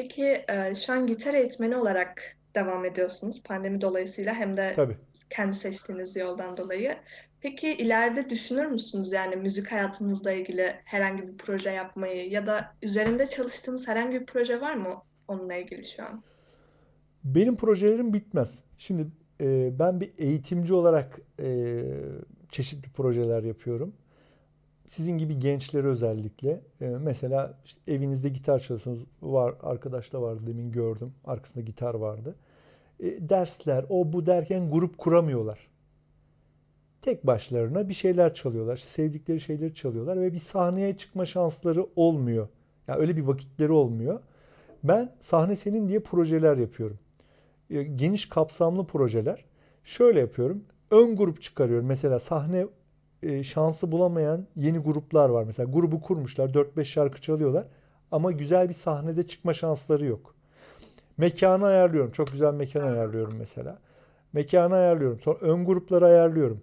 Peki e, şu an gitar eğitmeni olarak devam ediyorsunuz pandemi dolayısıyla hem de Tabii. kendi seçtiğiniz yoldan dolayı. Peki ileride düşünür müsünüz yani müzik hayatınızla ilgili herhangi bir proje yapmayı ya da üzerinde çalıştığınız herhangi bir proje var mı onunla ilgili şu an? Benim projelerim bitmez. Şimdi e, ben bir eğitimci olarak e, çeşitli projeler yapıyorum. Sizin gibi gençlere özellikle. E, mesela işte evinizde gitar çalıyorsunuz. Var arkadaş da vardı demin gördüm. Arkasında gitar vardı. E, dersler o bu derken grup kuramıyorlar. Tek başlarına bir şeyler çalıyorlar. İşte sevdikleri şeyleri çalıyorlar ve bir sahneye çıkma şansları olmuyor. Yani öyle bir vakitleri olmuyor. Ben sahne senin diye projeler yapıyorum. E, Geniş kapsamlı projeler. Şöyle yapıyorum. Ön grup çıkarıyorum. Mesela sahne e, şansı bulamayan yeni gruplar var. Mesela grubu kurmuşlar. 4-5 şarkı çalıyorlar. Ama güzel bir sahnede çıkma şansları yok. Mekanı ayarlıyorum. Çok güzel mekan ayarlıyorum mesela. Mekanı ayarlıyorum. Sonra ön grupları ayarlıyorum.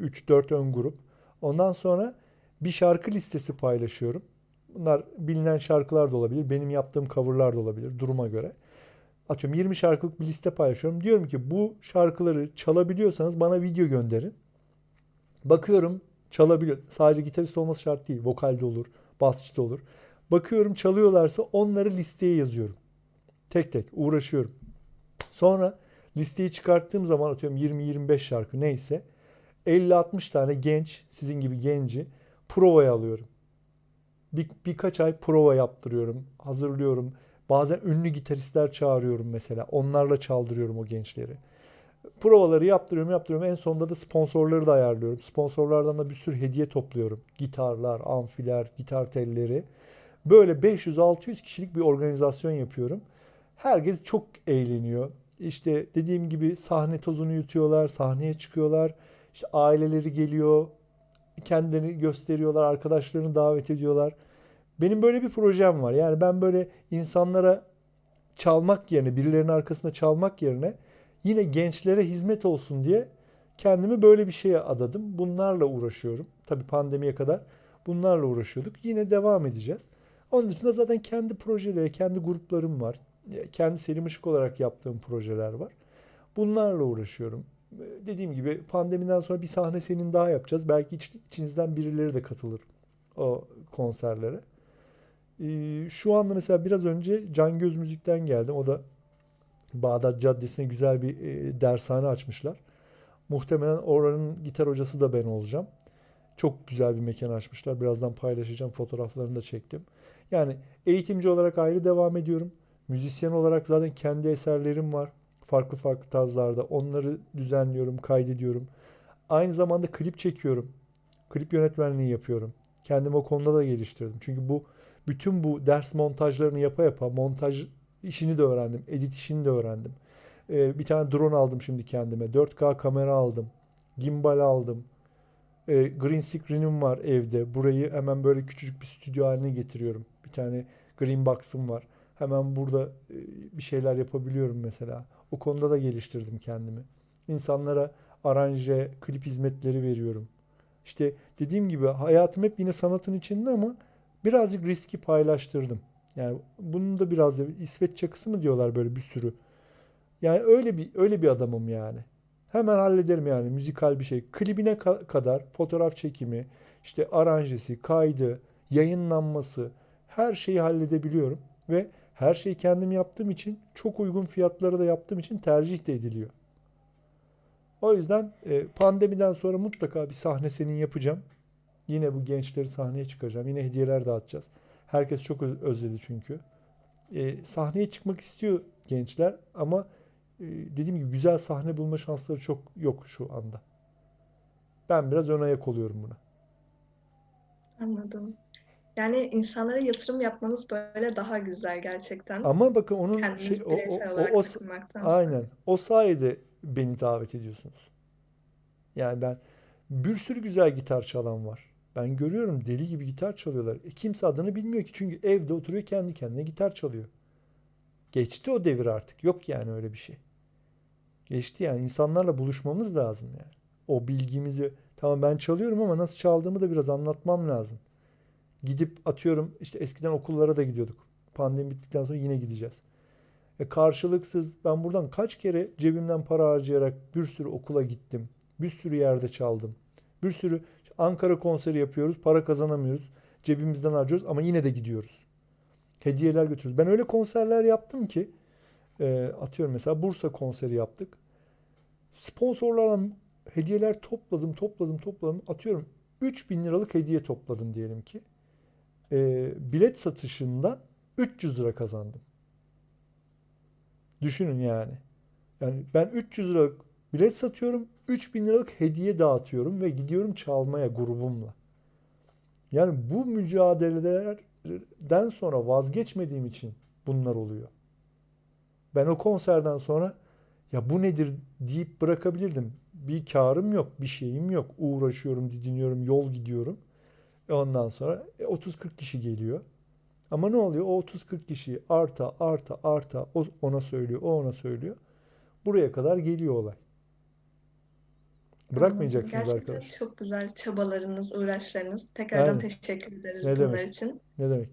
3-4 ön grup. Ondan sonra bir şarkı listesi paylaşıyorum. Bunlar bilinen şarkılar da olabilir. Benim yaptığım coverlar da olabilir duruma göre. Atıyorum 20 şarkılık bir liste paylaşıyorum. Diyorum ki bu şarkıları çalabiliyorsanız bana video gönderin. Bakıyorum çalabiliyor. Sadece gitarist olması şart değil. Vokal de olur, basçı da olur. Bakıyorum çalıyorlarsa onları listeye yazıyorum. Tek tek uğraşıyorum. Sonra listeyi çıkarttığım zaman atıyorum 20-25 şarkı neyse 50-60 tane genç, sizin gibi genci provaya alıyorum. Bir, birkaç ay prova yaptırıyorum, hazırlıyorum. Bazen ünlü gitaristler çağırıyorum mesela. Onlarla çaldırıyorum o gençleri. Provaları yaptırıyorum, yaptırıyorum. En sonunda da sponsorları da ayarlıyorum. Sponsorlardan da bir sürü hediye topluyorum. Gitarlar, amfiler, gitar telleri. Böyle 500-600 kişilik bir organizasyon yapıyorum. Herkes çok eğleniyor. İşte dediğim gibi sahne tozunu yutuyorlar, sahneye çıkıyorlar. İşte aileleri geliyor, kendilerini gösteriyorlar, arkadaşlarını davet ediyorlar. Benim böyle bir projem var. Yani ben böyle insanlara çalmak yerine, birilerinin arkasında çalmak yerine yine gençlere hizmet olsun diye kendimi böyle bir şeye adadım. Bunlarla uğraşıyorum. Tabii pandemiye kadar bunlarla uğraşıyorduk. Yine devam edeceğiz. Onun dışında zaten kendi projeleri, kendi gruplarım var. Kendi Selim Işık olarak yaptığım projeler var. Bunlarla uğraşıyorum. Dediğim gibi pandemiden sonra bir sahne senin daha yapacağız. Belki iç, içinizden birileri de katılır o konserlere. Ee, şu anda mesela biraz önce Can Göz Müzik'ten geldim. O da Bağdat Caddesi'ne güzel bir e, dershane açmışlar. Muhtemelen oranın gitar hocası da ben olacağım. Çok güzel bir mekan açmışlar. Birazdan paylaşacağım. Fotoğraflarını da çektim. Yani eğitimci olarak ayrı devam ediyorum. Müzisyen olarak zaten kendi eserlerim var. Farklı farklı tarzlarda. Onları düzenliyorum, kaydediyorum. Aynı zamanda klip çekiyorum. Klip yönetmenliği yapıyorum. Kendimi o konuda da geliştirdim. Çünkü bu bütün bu ders montajlarını yapa yapa montaj işini de öğrendim. Edit işini de öğrendim. Ee, bir tane drone aldım şimdi kendime. 4K kamera aldım. Gimbal aldım. Ee, green screen'im var evde. Burayı hemen böyle küçücük bir stüdyo haline getiriyorum. Bir tane green box'ım var. Hemen burada e, bir şeyler yapabiliyorum mesela. O konuda da geliştirdim kendimi. İnsanlara aranje, klip hizmetleri veriyorum. İşte dediğim gibi hayatım hep yine sanatın içinde ama birazcık riski paylaştırdım. Yani bunun da biraz İsveç çakısı mı diyorlar böyle bir sürü. Yani öyle bir öyle bir adamım yani. Hemen hallederim yani müzikal bir şey. Klibine ka- kadar fotoğraf çekimi, işte aranjesi, kaydı, yayınlanması her şeyi halledebiliyorum ve her şeyi kendim yaptığım için çok uygun fiyatlara da yaptığım için tercih de ediliyor. O yüzden e, pandemiden sonra mutlaka bir sahne senin yapacağım. Yine bu gençleri sahneye çıkaracağım. Yine hediyeler dağıtacağız. Herkes çok öz- özledi çünkü. E, sahneye çıkmak istiyor gençler ama e, dediğim gibi güzel sahne bulma şansları çok yok şu anda. Ben biraz ön ayak oluyorum buna. Anladım. Yani insanlara yatırım yapmanız böyle daha güzel gerçekten. Ama bakın onun Kendiniz şey o o o, o aynen o sayede beni davet ediyorsunuz. Yani ben bir sürü güzel gitar çalan var. Ben görüyorum deli gibi gitar çalıyorlar. E, kimse adını bilmiyor ki çünkü evde oturuyor kendi kendine gitar çalıyor. Geçti o devir artık. Yok yani öyle bir şey. Geçti yani insanlarla buluşmamız lazım yani. O bilgimizi tamam ben çalıyorum ama nasıl çaldığımı da biraz anlatmam lazım. Gidip atıyorum işte eskiden okullara da gidiyorduk. Pandemi bittikten sonra yine gideceğiz. E karşılıksız ben buradan kaç kere cebimden para harcayarak bir sürü okula gittim. Bir sürü yerde çaldım. Bir sürü Ankara konseri yapıyoruz, para kazanamıyoruz. Cebimizden harcıyoruz ama yine de gidiyoruz. Hediyeler götürüyoruz. Ben öyle konserler yaptım ki e, atıyorum mesela Bursa konseri yaptık. Sponsorlardan hediyeler topladım, topladım, topladım. Atıyorum 3000 liralık hediye topladım diyelim ki. E, bilet satışından 300 lira kazandım. Düşünün yani. Yani ben 300 liralık bilet satıyorum, 3000 liralık hediye dağıtıyorum ve gidiyorum çalmaya grubumla. Yani bu mücadelelerden sonra vazgeçmediğim için bunlar oluyor. Ben o konserden sonra ya bu nedir deyip bırakabilirdim. Bir karım yok, bir şeyim yok. Uğraşıyorum, didiniyorum, yol gidiyorum. E ondan sonra e, 30-40 kişi geliyor. Ama ne oluyor? O 30-40 kişi arta arta arta ona söylüyor, o ona söylüyor. Buraya kadar geliyor olay. Bırakmayacaksınız Gerçekten arkadaş. çok güzel çabalarınız, uğraşlarınız. Tekrardan Aynen. teşekkür ederiz Ne bunlar demek? için. Ne demek?